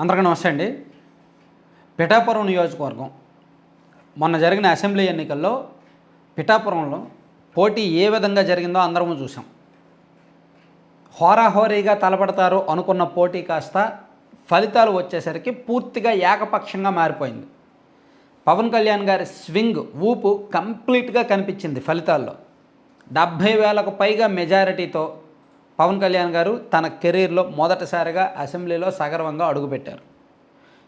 అందరికీ నమస్తే అండి. పిఠాపురం నియోజకవర్గం. మొన్న జరిగిన అసెంబ్లీ ఎన్నికల్లో పిఠాపురంలో పోటీ ఏ విధంగా జరిగిందో అందరము చూసాం హోరాహోరీగా తలపడతారు అనుకున్న పోటీ కాస్త ఫలితాలు వచ్చేసరికి పూర్తిగా ఏకపక్షంగా మారిపోయింది. పవన్ కళ్యాణ్ గారి స్వింగ్ ఊపు కంప్లీట్గా కనిపించింది ఫలితాల్లో. డెబ్భై వేలకు పైగా మెజారిటీతో పవన్ కళ్యాణ్ గారు తన కెరీర్లో మొదటిసారిగా అసెంబ్లీలో సగర్వంగా అడుగుపెట్టారు.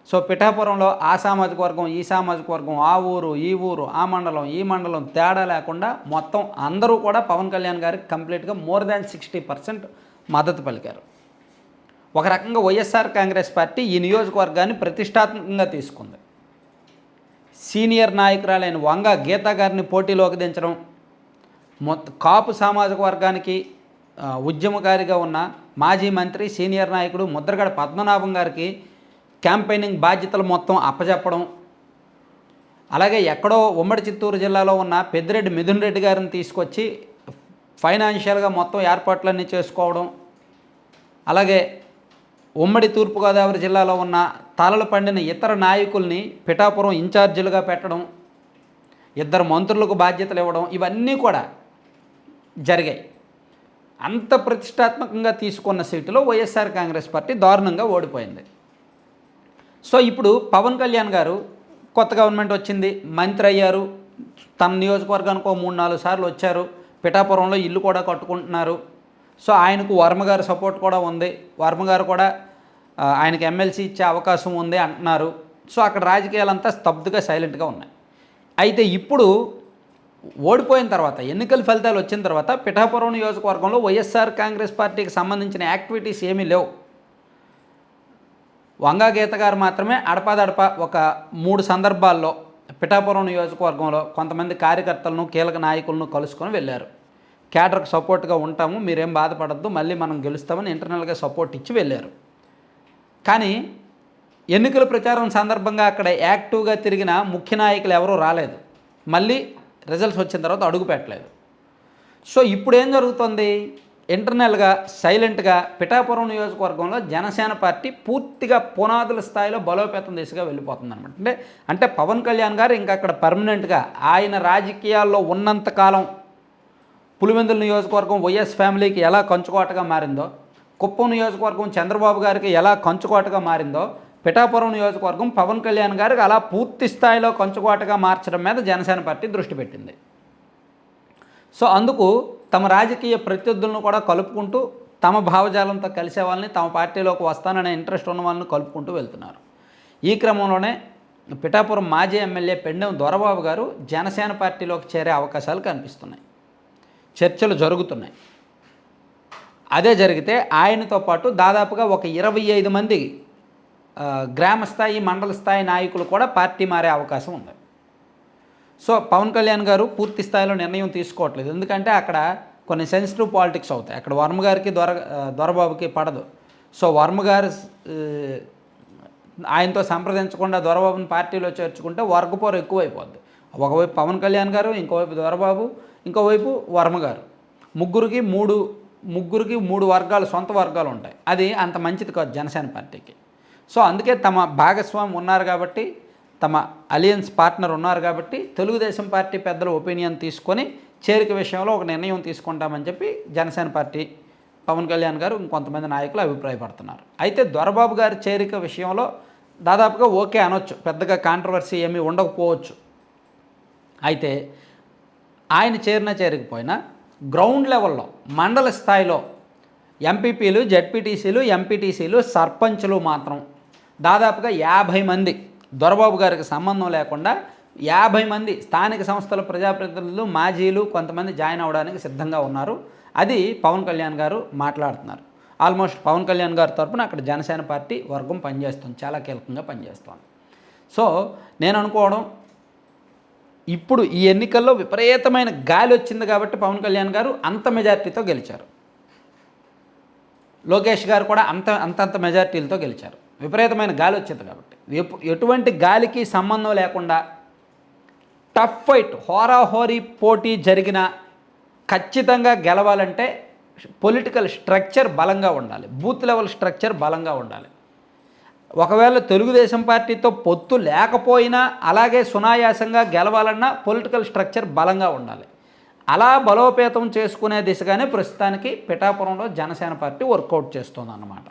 సో పిఠాపురంలో ఆ సామాజిక వర్గం ఈ సామాజిక వర్గం ఆ ఊరు ఈ ఊరు ఆ మండలం ఈ మండలం తేడా లేకుండా మొత్తం అందరూ కూడా పవన్ కళ్యాణ్ గారికి కంప్లీట్గా మోర్ దాన్ సిక్స్టీ పర్సెంట్ మద్దతు పలికారు. ఒక రకంగా వైఎస్ఆర్ కాంగ్రెస్ పార్టీ ఈ నియోజకవర్గాన్ని ప్రతిష్టాత్మకంగా తీసుకుంది. సీనియర్ నాయకురాలైన వంగ గీతా గారిని పోటీలోకి దించడం మొత్తం కాపు సామాజిక వర్గానికి ఉద్యమకారిగా ఉన్న మాజీ మంత్రి సీనియర్ నాయకుడు ముద్రగడ పద్మనాభం గారికి క్యాంపెయినింగ్ బాధ్యతలు మొత్తం అప్పచెప్పడం అలాగే ఎక్కడో ఉమ్మడి చిత్తూరు జిల్లాలో ఉన్న పెద్దిరెడ్డి మిథున్ రెడ్డి గారిని తీసుకొచ్చి ఫైనాన్షియల్గా మొత్తం ఏర్పాట్లన్నీ చేసుకోవడం. అలాగే ఉమ్మడి తూర్పుగోదావరి జిల్లాలో ఉన్న తలలు పండిన ఇతర నాయకుల్ని పిఠాపురం ఇన్ఛార్జీలుగా పెట్టడం ఇద్దరు మంత్రులకు బాధ్యతలు ఇవ్వడం ఇవన్నీ కూడా జరిగాయి. అంత ప్రతిష్టాత్మకంగా తీసుకున్న సీటులో వైఎస్ఆర్ కాంగ్రెస్ పార్టీ దారుణంగా ఓడిపోయింది. సో ఇప్పుడు పవన్ కళ్యాణ్ గారు కొత్త గవర్నమెంట్ వచ్చింది మంత్రి అయ్యారు తన నియోజకవర్గానికి ఒక మూడు నాలుగు సార్లు వచ్చారు పిఠాపురంలో ఇల్లు కూడా కట్టుకుంటున్నారు. సో ఆయనకు వర్మగారు సపోర్ట్ కూడా ఉంది వర్మ గారు కూడా ఆయనకు ఎమ్మెల్సీ ఇచ్చే అవకాశం ఉంది అంటున్నారు. సో అక్కడ రాజకీయాలంతా స్తబ్దుగా సైలెంట్గా ఉన్నాయి. అయితే ఇప్పుడు ఓడిపోయిన తర్వాత ఎన్నికల ఫలితాలు వచ్చిన తర్వాత పిఠాపురం నియోజకవర్గంలో వైఎస్ఆర్ కాంగ్రెస్ పార్టీకి సంబంధించిన యాక్టివిటీస్ ఏమీ లేవు. వంగా గీత గారు మాత్రమే అడపాదడప ఒక మూడు సందర్భాల్లో పిఠాపురం నియోజకవర్గంలో కొంతమంది కార్యకర్తలను కీలక నాయకులను కలుసుకొని వెళ్ళారు. క్యాడర్కి సపోర్ట్గా ఉంటాము మీరేం బాధపడద్దు మళ్ళీ మనం గెలుస్తామని ఇంటర్నల్గా సపోర్ట్ ఇచ్చి వెళ్ళారు. కానీ ఎన్నికల ప్రచారం సందర్భంగా అక్కడ యాక్టివ్గా తిరిగిన ముఖ్య నాయకులు ఎవరూ రాలేదు. మళ్ళీ రిజల్ట్స్ వచ్చిన తర్వాత అడుగు పెట్టలేదు. సో ఇప్పుడు ఏం జరుగుతుంది? ఇంటర్నల్గా సైలెంట్గా పిఠాపురం నియోజకవర్గంలో జనసేన పార్టీ పూర్తిగా పునాదుల స్థాయిలో బలోపేతం దిశగా వెళ్ళిపోతుంది అనమాట అంటే అంటే పవన్ కళ్యాణ్ గారు ఇంకా అక్కడ పర్మనెంట్గా ఆయన రాజకీయాల్లో ఉన్నంతకాలం పులివెందుల నియోజకవర్గం వైఎస్ ఫ్యామిలీకి ఎలా కంచుకోటగా మారిందో కుప్పం నియోజకవర్గం చంద్రబాబు గారికి ఎలా కంచుకోటగా మారిందో పిఠాపురం నియోజకవర్గం పవన్ కళ్యాణ్ గారికి అలా పూర్తి స్థాయిలో కంచుకోటగా మార్చడం మీద జనసేన పార్టీ దృష్టి పెట్టింది. సో అందుకు తమ రాజకీయ ప్రత్యర్థులను కూడా కలుపుకుంటూ తమ భావజాలంతో కలిసే వాళ్ళని తమ పార్టీలోకి వస్తాననే ఇంట్రెస్ట్ ఉన్న వాళ్ళని కలుపుకుంటూ వెళ్తున్నారు. ఈ క్రమంలోనే పిఠాపురం మాజీ ఎమ్మెల్యే పెండెం దొరబాబు గారు జనసేన పార్టీలోకి చేరే అవకాశాలు కనిపిస్తున్నాయి. చర్చలు జరుగుతున్నాయి. అదే జరిగితే ఆయనతో పాటు దాదాపుగా ఒక ఇరవై ఐదు మంది గ్రామ స్థాయి మండల స్థాయి నాయకులు కూడా పార్టీ మారే అవకాశం ఉంది. సో పవన్ కళ్యాణ్ గారు పూర్తి స్థాయిలో నిర్ణయం తీసుకోవట్లేదు. ఎందుకంటే అక్కడ కొన్ని సెన్సిటివ్ పాలిటిక్స్ అవుతాయి. అక్కడ వర్మ గారికి దొర దొరబాబుకి పడదు. సో వర్మ గారు ఆయనతో సంప్రదించకుండా దొరబాబుని పార్టీలో చేర్చుకుంటే వర్గపోరు ఎక్కువైపోద్ది. ఒకవైపు పవన్ కళ్యాణ్ గారు ఇంకోవైపు దొరబాబు ఇంకోవైపు వర్మ గారు. ముగ్గురికి మూడు ముగ్గురికి మూడు వర్గాలు సొంత వర్గాలు ఉంటాయి. అది అంత మంచిది కాదు జనసేన పార్టీకి. సో అందుకే తమ భాగస్వామి ఉన్నారు కాబట్టి తమ అలియన్స్ పార్ట్నర్ ఉన్నారు కాబట్టి తెలుగుదేశం పార్టీ పెద్దల ఒపీనియన్ తీసుకొని చేరిక విషయంలో ఒక నిర్ణయం తీసుకుంటామని చెప్పి జనసేన పార్టీ పవన్ కళ్యాణ్ గారు ఇంకొంతమంది నాయకులు అభిప్రాయపడుతున్నారు. అయితే దొరబాబు గారి చేరిక విషయంలో దాదాపుగా ఓకే అనొచ్చు. పెద్దగా కాంట్రవర్సీ ఏమీ ఉండకపోవచ్చు. అయితే ఆయన చేరిన చేరకపోయినా గ్రౌండ్ లెవెల్లో మండల స్థాయిలో ఎంపీపీలు జడ్పీటీసీలు ఎంపీటీసీలు సర్పంచ్లు మాత్రం దాదాపుగా యాభై మంది. దొరబాబు గారికి సంబంధం లేకుండా యాభై మంది స్థానిక సంస్థల ప్రజాప్రతినిధులు మాజీలు కొంతమంది జాయిన్ అవ్వడానికి సిద్ధంగా ఉన్నారు. అది పవన్ కళ్యాణ్ గారు మాట్లాడుతున్నారు. ఆల్మోస్ట్ పవన్ కళ్యాణ్ గారి తరపున అక్కడ జనసేన పార్టీ వర్గం పనిచేస్తుంది. చాలా కీలకంగా పనిచేస్తుంది. సో నేను అనుకోవడం ఇప్పుడు ఈ ఎన్నికల్లో విపరీతమైన గాలి వచ్చింది కాబట్టి పవన్ కళ్యాణ్ గారు అంత మెజార్టీతో గెలిచారు. లోకేష్ గారు కూడా అంత అంతంత మెజార్టీలతో గెలిచారు. విపరీతమైన గాలి వచ్చింది కాబట్టి. ఎటువంటి గాలికి సంబంధం లేకుండా టఫ్ ఫైట్ హోరాహోరీ పోటీ జరిగిన ఖచ్చితంగా గెలవాలంటే పొలిటికల్ స్ట్రక్చర్ బలంగా ఉండాలి. బూత్ లెవెల్ స్ట్రక్చర్ బలంగా ఉండాలి. ఒకవేళ తెలుగుదేశం పార్టీతో పొత్తు లేకపోయినా అలాగే సునాయాసంగా గెలవాలన్నా పొలిటికల్ స్ట్రక్చర్ బలంగా ఉండాలి. అలా బలోపేతం చేసుకునే దిశగానే ప్రస్తుతానికి పిఠాపురంలో జనసేన పార్టీ వర్కౌట్ చేస్తుంది అన్నమాట